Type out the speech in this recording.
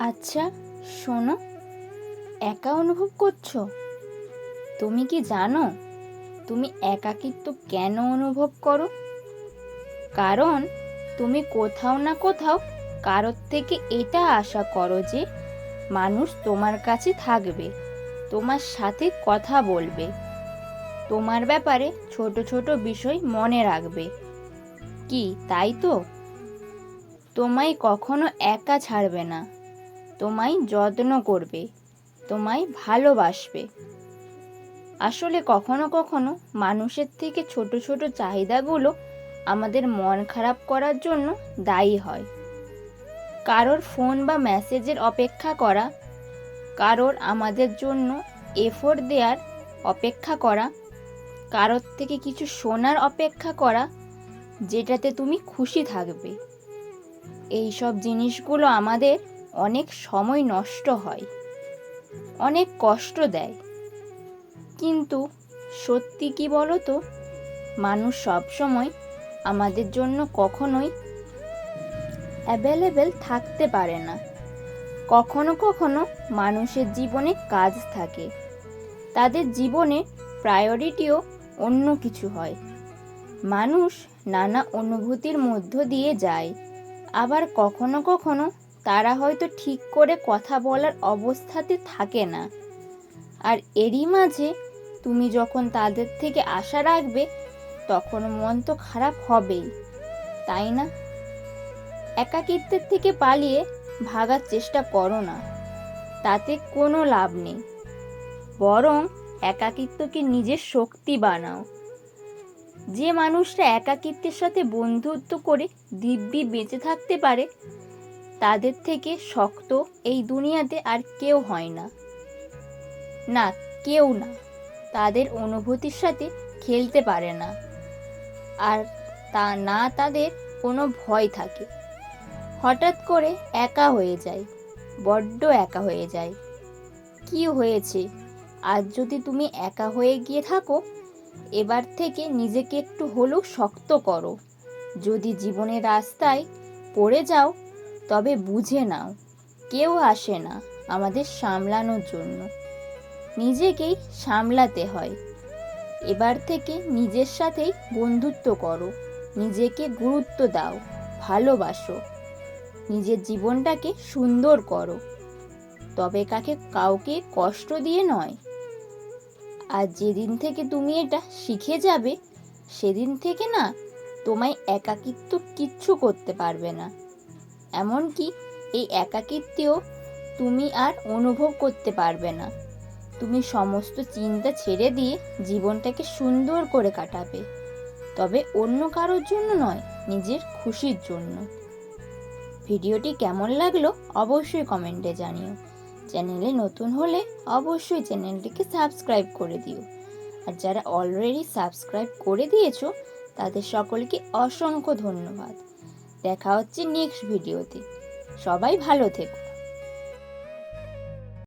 আচ্ছা শোনো। একা অনুভব করছ? তুমি কি জানো, তুমি একাকিত্ব কেন অনুভব করো? কারণ তুমি কোথাও না কোথাও কারোর থেকে এটা আশা করো যে মানুষ তোমার কাছে থাকবে, তোমার সাথে কথা বলবে। তোমার ব্যাপারে ছোট ছোট বিষয় মনে রাখবে। কি, তাই তো? তোমায় কখনো একা ছাড়বে না। তোমায় যত্ন করবে, তোমায় ভালোবাসবে। আসলে কখনো কখনো মানুষের থেকে ছোট ছোট চাহিদাগুলো আমাদের মন খারাপ করার জন্য দায়ী হয়। কারোর ফোন বা মেসেজের অপেক্ষা করা, কারোর আমাদের জন্য এফোর্ট দেওয়ার অপেক্ষা করা, কারোর থেকে কিছু শোনার অপেক্ষা করা, যেটাতে তুমি খুশি থাকবে। এই সব জিনিসগুলো আমাদের অনেক সময় নষ্ট হয়, অনেক কষ্ট দেয়। কিন্তু সত্যি কি বলো তো মানুষ সবসময় আমাদের জন্য কখনোই অ্যাভেলেবেল থাকতে পারে না। কখনো কখনো মানুষের জীবনে কাজ থাকে, তাদের জীবনে প্রায়োরিটিও অন্য কিছু হয়। মানুষ নানা অনুভূতির মধ্য দিয়ে যায়, আবার কখনো কখনো তারা হয়তো ঠিক করে কথা বলার অবস্থাতে থাকে না। আর এরই মাঝে তুমি যখন তাদের থেকে আশা রাখবে, তখন মন তো খারাপ হবেই, তাই না? একাকিত্বের থেকে পালিয়ে ভাগার চেষ্টা করো না, তাতে কোনো লাভ নেই। বরং একাকিত্বকে নিজের শক্তি বানাও। যে মানুষরা একাকিত্বের সাথে বন্ধুত্ব করে দিব্যি বেঁচে থাকতে পারে তাদের থেকে শক্ত, এই দুনিয়াতে আর কেউ হয় না। না, কেউ না। তাদের অনুভূতির সাথে খেলতে পারে না। আর তা না, তাদের কোনো ভয় থাকে। হঠাৎ করে একা হয়ে যায়, বড্ড একা হয়ে যায়। কি হয়েছে? আজ যদি তুমি একা হয়ে গিয়ে থাকো, এবার থেকে নিজেকে একটু হলেও শক্ত করো। যদি জীবনের রাস্তায় পড়ে যাও তবে বুঝে নাও, কেউ আসে না আমাদের সামলানোর জন্য। নিজেকেই সামলাতে হয়। এবার থেকে নিজের সাথেই বন্ধুত্ব করো, নিজেকে গুরুত্ব দাও, ভালোবাসো, নিজের জীবনটাকে সুন্দর করো। তবে কাকে কাউকে কষ্ট দিয়ে নয়। আর যেদিন থেকে তুমি এটা শিখে যাবে, সেদিন থেকে না তোমায় একাকিত্ব কিচ্ছু করতে পারবে না। এমনকি এই একাকিত্বেও তুমি আর অনুভব করতে পারবে না। তুমি সমস্ত চিন্তা ছেড়ে দিয়ে জীবনটাকে সুন্দর করে কাটাবে। তবে অন্য কারোর জন্য নয়, নিজের খুশির জন্য। ভিডিওটি কেমন লাগল অবশ্যই কমেন্টে জানিও। চ্যানেলে নতুন হলে অবশ্যই চ্যানেলটিকে সাবস্ক্রাইব করে দিও। আর যারা অলরেডি সাবস্ক্রাইব করে দিয়েছ, তাদের সকলকে অসংখ্য ধন্যবাদ। দেখা হচ্ছে নেক্সট ভিডিওতে সবাই ভালো থেকো।